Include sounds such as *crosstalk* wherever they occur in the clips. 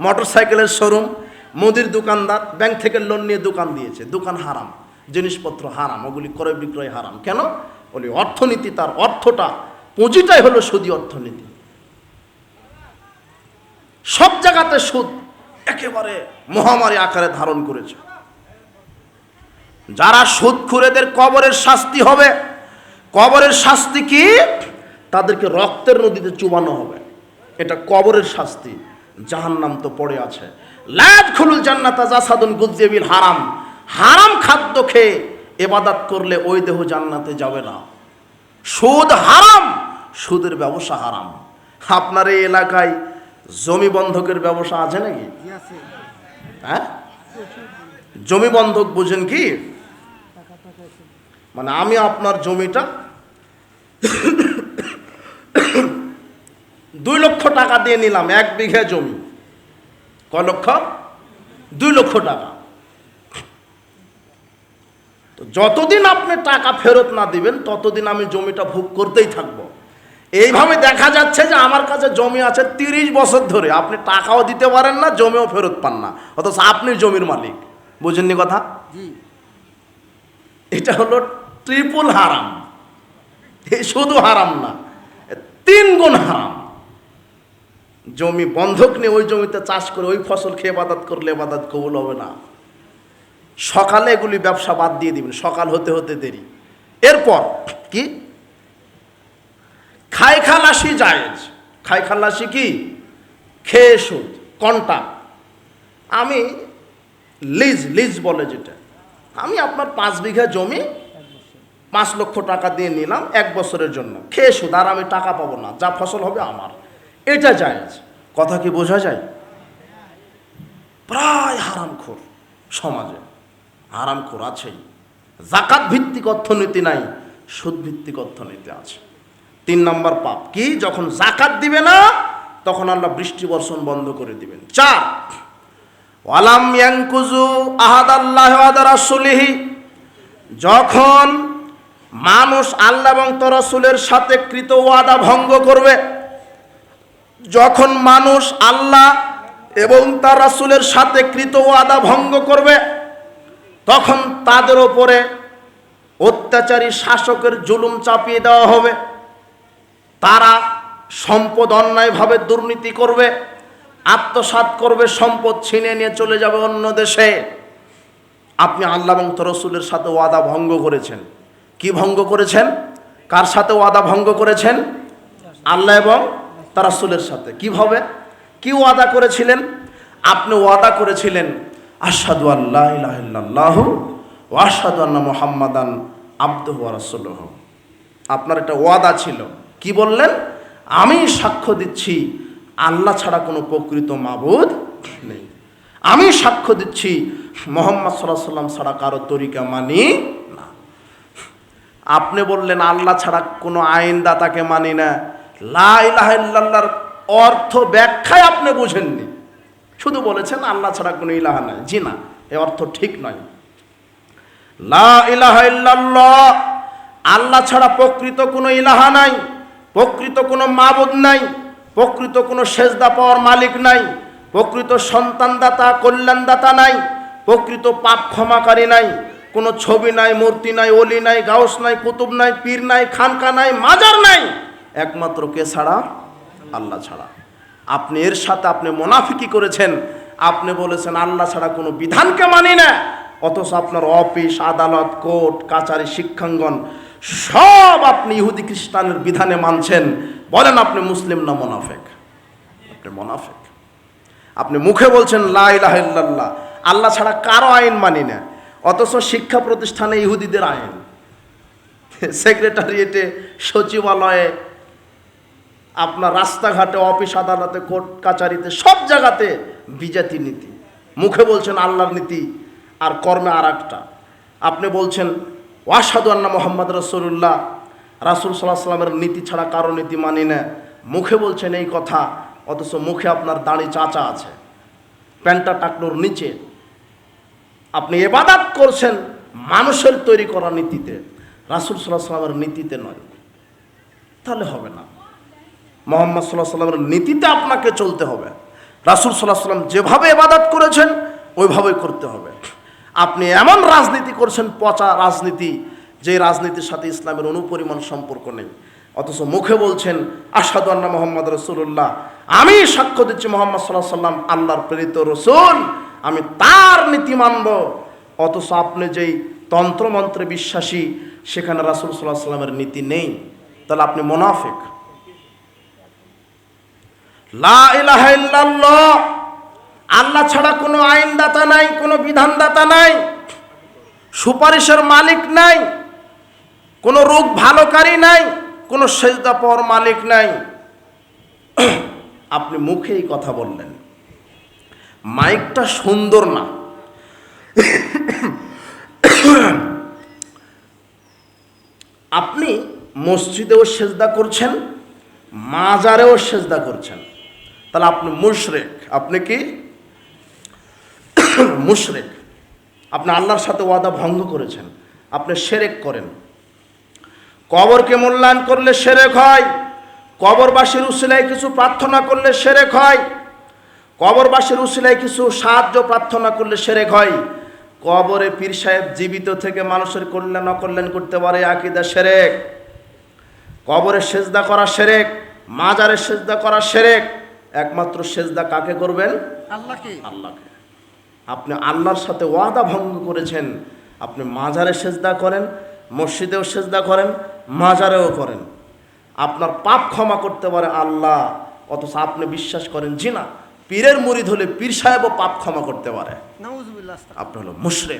Motor সাইকেলের showroom, মুদির দোকানদার, ব্যাংক থেকে লোন নিয়ে দোকান দিয়েছে। দোকান হারাম, জিনিসপত্র হারাম, ওগুলি ক্রয় বিক্রয় হারাম। কেন? বলি, অর্থনীতি তার অর্থটা পুঁজিটাই হলো সুদী অর্থনীতি। সব জায়গাতে সুদ একেবারে মহামারী আকারে ধারণ করেছে। যারা সুদখুরেদের কবরের শাস্তি হবে, কবরের শাস্তি কি? তাদেরকে রক্তের নদীতে চুবানো হবে। এটা কবরের শাস্তি। জাহান্নাম তো পড়ে আছে। লাজ খুলুল জান্নাতা জাসাদুন গুজেবিল হারাম। হারাম খাদ্য খেয়ে এবাদাত করলে ওই দেহ জান্নাতে যাবে না। সুদ হারাম, সুদের ব্যবসা হারাম। আপনার এই এলাকায় জমি বন্ধকের ব্যবসা আছে নাকি? হ্যাঁ? জমি বন্ধক বুঝেন কি? মানে আমি আপনার জমিটা দুই লক্ষ টাকা দিয়ে নিলাম এক বিঘে জমি। ক লক্ষ? দুই লক্ষ টাকা। তো যতদিন আপনি টাকা ফেরত না দিবেন ততদিন আমি জমিটা ভোগ করতেই থাকব। এইভাবে দেখা যাচ্ছে যে আমার কাছে জমি আছে তিরিশ বছর ধরে। আপনি টাকাও দিতে পারেন না জমিও ফেরত পান না। অথচ আপনি জমির মালিক। বুঝেননি কথা? এটা হলো ট্রিপল হারাম। শুধু হারাম না তিন গুণ হারাম। জমি বন্ধক নিয়ে ওই জমিতে চাষ করে ওই ফসল খেয়ে বাদাত করলে বাদাত কবুল হবে না। সকালে এগুলি ব্যবসা বাদ দিয়ে দিবেন, সকাল হতে হতে দেরি। এরপর কি? খাই খালাসি জায়েজ। খাই খালাসি কি? খেয়ে সুদ, কন্টা। আমি লিজ লিজ বলে যেটা। আমি আপনার পাঁচ বিঘা জমি পাঁচ লক্ষ টাকা দিয়ে নিলাম এক বছরের জন্য। খেয়ে সুদ, আর আমি টাকা পাবো না, যা ফসল হবে আমার। এটা জায়েজ কথা কি বোঝা যায়? প্রায় হারামখোর সমাজে। হারামখোর আছেই। জাকাত ভিত্তিক অর্থনীতি নাই, সুদ ভিত্তিক অর্থনীতি আছে। তিন নম্বর পাপ কি? যখন জাকাত দিবে না, তখন আল্লাহ বৃষ্টি বর্ষণ বন্ধ করে দিবেন। চার, ওয়ালাম ইয়াংকুজু আহাদ আল্লাহ রাসুলিহি। যখন মানুষ আল্লাহ এবং তরসুলের সাথে কৃত ওয়াদা ভঙ্গ করবে যখন মানুষ আল্লাহ এবং তার রাসুলের সাথে কৃত ওয়াদা ভঙ্গ করবে, তখন তাদের ওপরে অত্যাচারী শাসকের জুলুম চাপিয়ে দেওয়া হবে। তারা সম্পদ অন্যায়ভাবে দুর্নীতি করবে, আত্মসাৎ করবে, সম্পদ ছিনে নিয়ে চলে যাবে অন্য দেশে। আপনি আল্লাহ এবং রসুলের সাথে ওয়াদা ভঙ্গ করেছেন। কি ভঙ্গ করেছেন? কার সাথে ওয়াদা ভঙ্গ করেছেন? আল্লাহ এবং তার রসুলের সাথে। কীভাবে? কি ওয়াদা করেছিলেন? আপনি ওয়াদা করেছিলেন আসাদু আল্লাহ ইলাহ ও আসাদু আন্না মোহাম্মদান আব্দুহ আপনার একটা ওয়াদা ছিল। কি বললেন? আমি সাক্ষ্য দিচ্ছি, আল্লাহ ছাড়া কোনো প্রকৃত মাবুদ নেই। আমি সাক্ষ্য দিচ্ছি, মোহাম্মদ সাল্লাহ সাল্লাম ছাড়া কারও তরিকা মানি না। আপনি বললেন, আল্লাহ ছাড়া কোনো আইনদাতাকে মানি না। লাইলাহার অর্থ ব্যাখ্যায় আপনি বুঝেননি। শুধু বলেছেন, আল্লাহ ছাড়া কোনো ইলাহা নাই। জি না, এ অর্থ ঠিক নয়। লা ইল্লাল্লাহ, আল্লাহ ছাড়া প্রকৃত কোনো ইলাহা নাই, প্রকৃত কোনো মাবুদ নাই, প্রকৃত কোনো সেজদা পাওয়ার মালিক নাই, প্রকৃত সন্তানদাতা, কল্যাণদাতা নাই, প্রকৃত পাপ ক্ষমাকারী নাই, কোনো ছবি নাই, মূর্তি নাই, অলি নাই, গাউস নাই, কুতুব নাই, পীর নাই, খানকা নাই, মাজার নাই। একমাত্র কে ছাড়া? আল্লাহ ছাড়া। আপনি এর সাথে আপনি মোনাফিকি করেছেন। আপনি বলেছেন, আল্লাহ ছাড়া কোনো বিধানকে মানি না। অথচ আপনার অফিস, আদালত, কোর্ট, কাচারি, শিক্ষাঙ্গন, সব আপনি ইহুদি খ্রিস্টানের বিধানে মানছেন। বলেন আপনি মুসলিম না মোনাফেক? আপনি মোনাফেক। আপনি মুখে বলছেন, লা ইলাহা আল্লাহ ছাড়া কারও আইন মানি না। অথচ শিক্ষা প্রতিষ্ঠানে ইহুদিদের আইন। সেক্রেটারিয়েটে, সচিবালয়ে আপনার রাস্তাঘাটে, অফিস আদালতে, কোর্ট কাচারিতে, সব জায়গাতে বিজাতি নীতি। মুখে বলছেন আল্লাহর নীতি আর কর্মে আর একটা আপনি বলছেন ওয়াসাদু আন্না মোহাম্মদ রসুল্লাহ রাসুল সাল্লাহ সাল্লামের নীতি ছাড়া কারও নীতি মানি না। মুখে বলছেন এই কথা, অথচ মুখে আপনার দাড়ি চাচা আছে। প্যান্টা টাকলোর নিচে। আপনি এবাদাত করছেন মানুষের তৈরি করা নীতিতে। রাসুল সাল্লাহ সাল্লামের নীতিতে নয়। তাহলে হবে না। মোহাম্মদ সাল্লাহ সাল্লামের নীতিতে আপনাকে চলতে হবে। রাসুল সাল্লাহ সাল্লাম যেভাবে এবাদাত করেছেন ওইভাবেই করতে হবে। আপনি এমন রাজনীতি করছেন, পচা রাজনীতি, যে রাজনীতির সাথে ইসলামের অনুপরিমাণ সম্পর্ক নেই। অথচ মুখে বলছেন আসাদু আল্লাহ মোহাম্মদ রসুল্লাহ আমি সাক্ষ্য দিচ্ছি মোহাম্মদ সাল্লাহ সাল্লাম আল্লাহর প্রেরিত রসুল। আমি তার নীতি মানব। অথচ আপনি যেই তন্ত্রমন্ত্রে বিশ্বাসী, সেখানে রাসুল সাল্লাহ সাল্লামের নীতি নেই। তাহলে আপনি মোনাফেক। লা ইলাহা ইল্লাল্লাহ। আল্লাহ ছাড়া কোনো আইনদাতা নাই, কোনো বিধানদাতা নাই, সুপারিশের মালিক নাই, কোনো রোগ ভালোকারী নাই, কোনো সেজদা পাওয়ার মালিক নাই। *clears throat* আপনি মুখেই কথা বললেন। মাইকটা সুন্দর না। *clears throat* আপনি মসজিদেও সেজদা করছেন, মাজারেও সেজদা করছেন। তাহলে আপনি মুশরেক। আপনি কি? *coughs* মুশরেক। আপনি আল্লাহর সাথে ওয়াদা ভঙ্গ করেছেন। আপনি সেরেক করেন। কবরকে মূল্যায়ন করলে সেরেক হয়। কবরবাসীর উসিলায় কিছু প্রার্থনা করলে সেরেক হয়। কবরবাসীর উসিলায় কিছু সাহায্য প্রার্থনা করলে সেরেক হয়। কবরে পীর সাহেব জীবিত থেকে মানুষের কল্যাণ, অকল্যাণ করতে পারে, আকিদা সেরেক। কবরে সেজদা করা সেরেক। মাজারে সেজদা করা সেরেক। একমাত্র সেজদা কাকে করবেন? আল্লাহকে। আল্লাহকে। আপনি আল্লাহর সাথে ওয়াদা ভঙ্গ করেছেন আপনি মাজারে সেজদা করেন মসজিদেও সেজদা করেন মাজারেও করেন। আপনার পাপ ক্ষমা করতে পারে আল্লাহ অথচ আপনি বিশ্বাস করেন জি না পীরের মুরিদ হলে পীর সাহেবও পাপ ক্ষমা করতে পারে। আপনি হলো মুশরে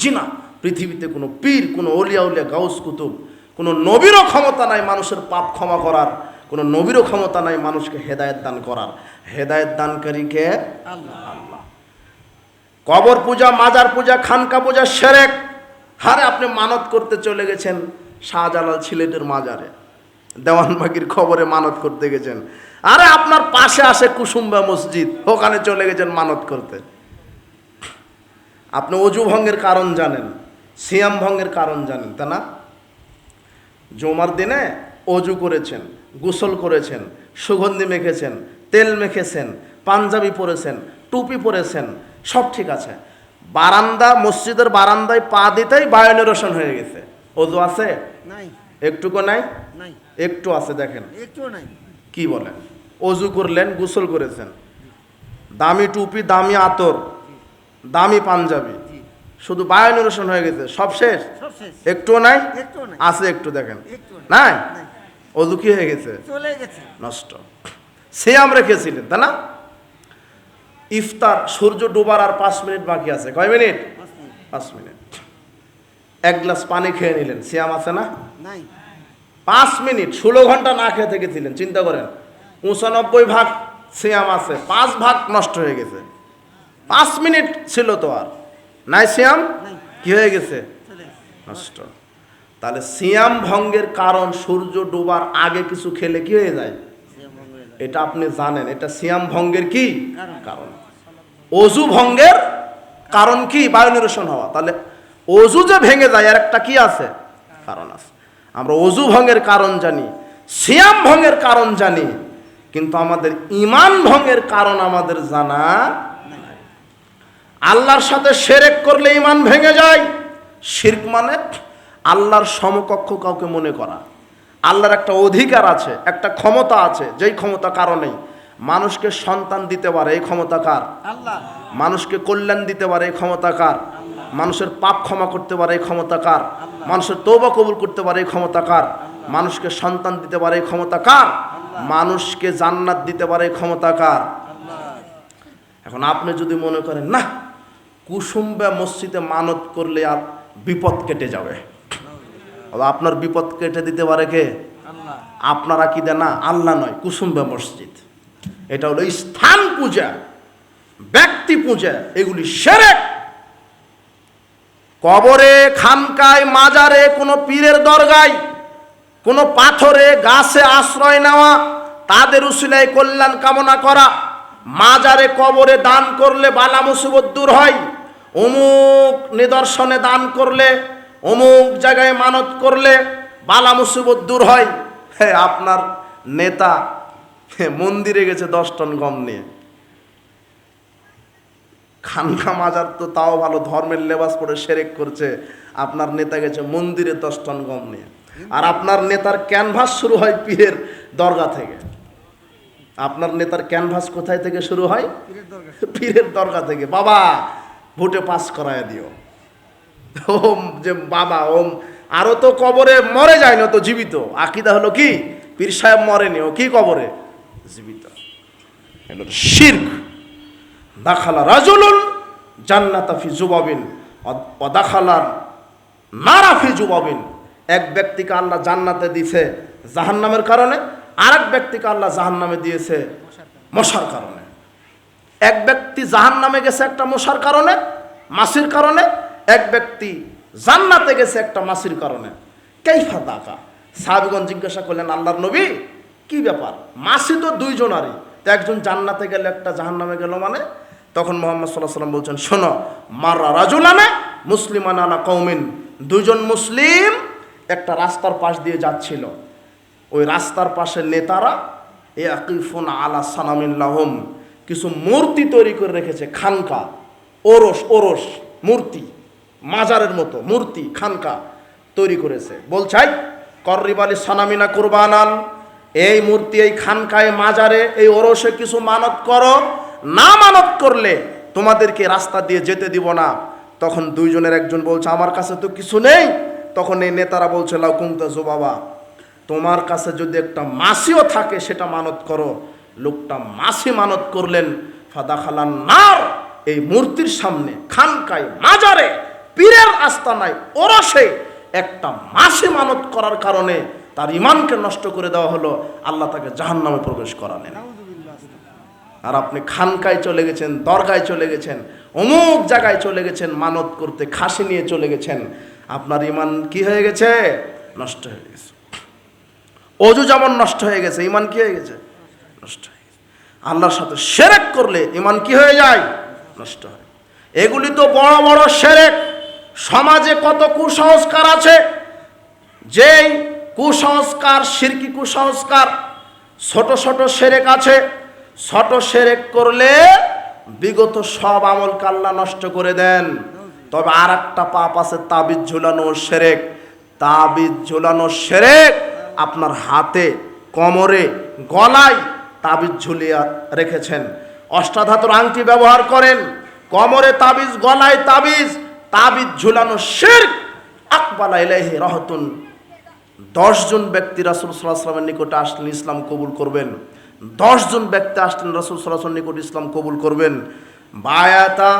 জি না পৃথিবীতে কোনো পীর কোনো অলিয়া উলিয়া গাউস কুতুব কোনো নবীরও ক্ষমতা নাই মানুষের পাপ ক্ষমা করার। কোনো নবীরও ক্ষমতা নাই মানুষকে হেদায়েত দান করার। হেদায়েত দানকারীকে আল্লাহ। কবর পূজা, মাজার পূজা, খানকা পূজা, সেরেক। হারে আপনি মানত করতে চলে গেছেন শাহজালাল সিলেটের মাজারে। দেওয়ানবাগির খবরে মানত করতে গেছেন। আরে আপনার পাশে আসে কুসুম্বা মসজিদ, ওখানে চলে গেছেন মানত করতে। আপনি অজু ভঙ্গের কারণ জানেন, সিয়াম ভঙ্গের কারণ জানেন তা না? জমার দিনে অজু করেছেন। গোসল করেছেন সুগন্ধি মেখেছেন তেল মেখেছেন পাঞ্জাবি পরেছেন টুপি পরেছেন সব ঠিক আছে। বারান্দা মসজিদের বারান্দায় পা দিতেই বায়নের রোশন হয়ে গেছে। অজু আছে? নাই। একটুকু নাই? নাই। একটু আছে দেখেন। একটুও নাই। কি বলেন? অজু করলেন গোসল করেছেন। দামি টুপি দামি আতর দামি পাঞ্জাবি। শুধু বায়নের রোশন হয়ে গেছে সব শেষ? একটুও নাই? আছে একটু দেখেন। নাই। অজু কি হয়ে গেছে। চলে গেছে। নষ্ট। সিয়াম রেখেছিলেন তাই না? ইফতার সূর্য ডোবার আর পাঁচ মিনিট বাকি আছে। কয় মিনিট? পাঁচ মিনিট। এক গ্লাস পানি খেয়ে নিলেন সিয়াম আছে না? নাই। পাঁচ মিনিট ষোলো ঘণ্টা না খেয়ে থেকেছিলেন চিন্তা করেন। পঁচানব্বই ভাগ সিয়াম আছে পাঁচ ভাগ নষ্ট হয়ে গেছে। পাঁচ মিনিট ছিল তো আর। নাই সিয়াম? কি হয়ে গেছে। নষ্ট। তাহলে সিয়াম ভঙ্গের কারণ সূর্য ডোবার আগে কিছু খেলে কি হয়ে যায়। এটা আপনি জানেন এটা সিয়াম ভঙ্গের কি? কারণ। কারণ। অজু ভঙ্গের কারণ কি? বায়ু নিরসন হওয়া। তাহলে অজু যে ভেঙে যায় আর একটা কি আছে? কারণ আছে। আমরা অজু ভঙ্গের কারণ জানি সিয়াম ভঙ্গের কারণ জানি কিন্তু আমাদের ইমান ভঙ্গের কারণ আমাদের জানা আল্লাহর সাথে সেরেক করলে ইমান ভেঙে যায়। শির্ক মানে আল্লাহর সমকক্ষ কাউকে মনে করা। আল্লাহর একটা অধিকার আছে একটা ক্ষমতা আছে যেই ক্ষমতা কারণেই মানুষকে সন্তান দিতে পারে এই ক্ষমতা কার? আল্লাহ। মানুষকে কল্যাণ দিতে পারে এই ক্ষমতা কার? মানুষের পাপ ক্ষমা করতে পারে এই ক্ষমতা কার? মানুষের তৌবা কবুল করতে পারে এই ক্ষমতা কার? মানুষকে সন্তান দিতে পারে এই ক্ষমতা কার? মানুষকে জান্নাত দিতে পারে এই ক্ষমতা কার? এখন আপনি যদি মনে করেন না কুসুম্বা মসজিদে মানত করলে আর বিপদ কেটে যাবে। আপনার বিপদ কেটে দিতে পারে কে? আপনারা কি দেন না? আল্লাহ নয় কুসুম্বা মসজিদ। এটা হলো স্থান পূজা ব্যক্তি পূজা এগুলি সেরেক। কবরে খানকায় মাজারে কোনো পীরের দরগায় কোনো পাথরে গাছে আশ্রয় নেওয়া তাদের উসিলায় কল্যাণ কামনা করা মাজারে কবরে দান করলে বালা মুসিবত দূর হয় অমুক নিদর্শনে দান করলে অমুক জায়গায় মানত করলে বালা মুসিবত দূর হয়। হ্যাঁ আপনার নেতা মন্দিরে গেছে দশ টন গম নিয়ে। খানকা মাজার তো তাও ভালো ধর্মের লেবাস পরে সেরেক করছে। আপনার নেতা গেছে মন্দিরে দশ টন গম নিয়ে। আর আপনার নেতার ক্যানভাস শুরু হয় পীরের দরগা থেকে। আপনার নেতার ক্যানভাস কোথায় থেকে শুরু হয়? পীরের পীরের দরগা থেকে। বাবা ভোটে পাস করায় দিও। *laughs* ওম যে বাবা, ওম। আরও তো কবরে মরে যায় না তো জীবিত। আকিদা হলো কি? পীর সাহেব মরেনি, ও কি কবরে? জীবিত। শির্ক। দাখালা রাজুলুন জান্নাতা ফি জুবাবিন ও দাখালার নারাফি জুবাবিন। এক ব্যক্তিকে আল্লাহ জান্নাতে দিয়েছে জাহান্নামের কারণে আর এক ব্যক্তিকে আল্লাহ জাহান্নামে দিয়েছে মশার কারণে। এক ব্যক্তি জাহান নামে গেছে একটা মশার কারণে, মাসির কারণে এক ব্যক্তি জান্নাতে গেছে একটা মাসির কারণে। কেইফা দাকা? সাহাবিগঞ্জ জিজ্ঞাসা করলেন, আল্লাহর নবী? কি ব্যাপার? মাসি তো দুইজনারই। তো একজন জান্নাতে গেলে, একটা জাহান নামে গেল মানে? তখন মোহাম্মদ সাল্লাহ সাল্লাম বলছেন, শোনো মাররা রাজুলানে মুসলিমান আলা কৌমিন দুজন মুসলিম একটা রাস্তার পাশ দিয়ে যাচ্ছিল। ওই রাস্তার পাশে নেতারা এ আকিফুন আলা সানামিল্লাহম কিছু মূর্তি তৈরি করে রেখেছে, খানকা, ওরস ওরস, মূর্তি। মাজারের মতো মূর্তি, খানকা তৈরি করেছে। বলছাই কররিব আলী সানামিনা কুরবানান, এই মূর্তি, এই খানকায় মাজারে, এই ওরসে কিছু মানত করো। না মানত করলে তোমাদেরকে রাস্তা দিয়ে যেতে দিব না। তখন দুইজনের একজন বলছে, আমার কাছে তো কিছু নেই। তখন এই নেতারা বলছে, লাউ কুমতা বাবা তোমার কাছে যদি একটা মাসিও থাকে, সেটা মানত করো। লোকটা মাসি মানত করলেন ফাদা খালান নার, এই মূর্তির সামনে, খানকায়, মাজারে পীরের আস্তানায় ওরসে একটা মাসে মানত করার কারণে তার ইমানকে নষ্ট করে দেওয়া হলো, আল্লাহ তাকে জাহান নামে প্রবেশ করালেন। আর আপনি খানকায় চলে গেছেন, দরগায় চলে গেছেন, অমুক জায়গায় চলে গেছেন, মানত করতে খাসি নিয়ে চলে গেছেন, আপনার ইমান কি হয়ে গেছে? নষ্ট হয়ে গেছে। অজু যেমন নষ্ট হয়ে গেছে ইমান কি হয়ে গেছে? নষ্ট হয়ে গেছে। আল্লাহর সাথে সেরেক করলে ইমান কি হয়ে যায়? নষ্ট হয়। এগুলি তো বড় বড় সেরেক। সমাজে কত কুসংস্কার আছে? যেই কুসংস্কার সিরকি কুসংস্কার, ছোট ছোট সেরেক আছে। ছোট সেরেক করলে বিগত সব আমল কাল্লা নষ্ট করে দেন। তবে আর একটা পাপ আছে, তাবিজ ঝুলানো সেরেক। তাবিজ ঝুলানো সেরেক আপনার হাতে, কোমরে, গলায় তাবিজ ঝুলিয়ে রেখেছেন। অষ্টাধাতুর আংটি ব্যবহার করেন। কোমরে তাবিজ, গলায় তাবিজ তাবিজ ঝুলানো শিরক, আকবালা ইলাইহি রহতুন। দশজন ব্যক্তি রাসুল সাল্লাহামের নিকটে আসলেন, ইসলাম কবুল করবেন। দশজন ব্যক্তি আসলেন, রাসুল সাল্লাহামের নিকট ইসলাম কবুল করবেন। বায়াতা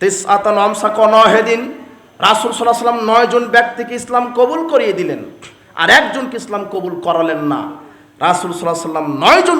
তিস আতান আমসা কনহেদিন রাসুল সাল্লাহ সাল্লাম নয়জন ব্যক্তিকে ইসলাম কবুল করিয়ে দিলেন। আর একজনকে ইসলাম কবুল করালেন না। রাসুল সাল্লাহ সাল্লাম নয়জন